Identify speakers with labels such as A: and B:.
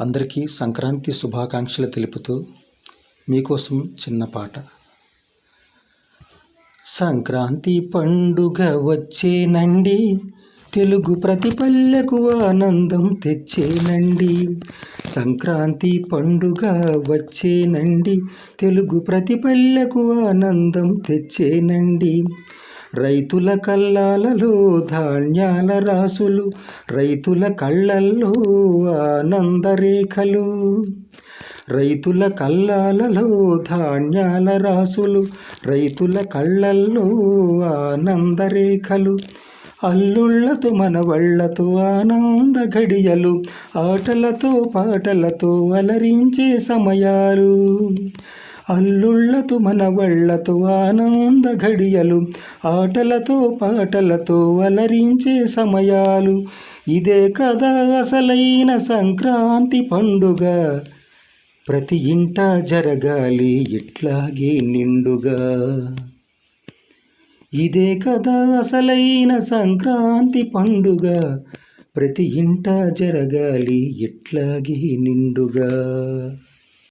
A: అందరికీ సంక్రాంతి శుభాకాంక్షలు తెలుపుతూ మీకోసం చిన్న పాట. సంక్రాంతి పండుగ వచ్చేనండి. తెలుగు ప్రతి పల్లెకు ఆనందం తెచ్చేనండి. సంక్రాంతి పండుగ వచ్చేనండి. తెలుగు ప్రతి పల్లెకు ఆనందం తెచ్చేనండి. రైతుల కళ్ళాలలో ధాన్యాల రాసులు రైతుల కళ్ళల్లో ఆనందరేఖలు రైతుల కళ్ళాలలో ధాన్యాల రాసులు రైతుల కళ్ళల్లో ఆనందరేఖలు అల్లుళ్ళతో మనవళ్ళతో ఆనంద గడియలు ఆటలతో పాటలతో అలరించే సమయాలు. అల్లుళ్ళతో మనవళ్ళతో ఆనంద ఘడియలు ఆటలతో పాటలతో అలరించే సమయాలు. ఇదే కదా అసలైన సంక్రాంతి పండుగ. ప్రతి ఇంట జరగాలి ఇట్లాగే నిండుగా. ఇదే కదా అసలైన సంక్రాంతి పండుగ. ప్రతి ఇంట జరగాలి ఇట్లాగే నిండుగా.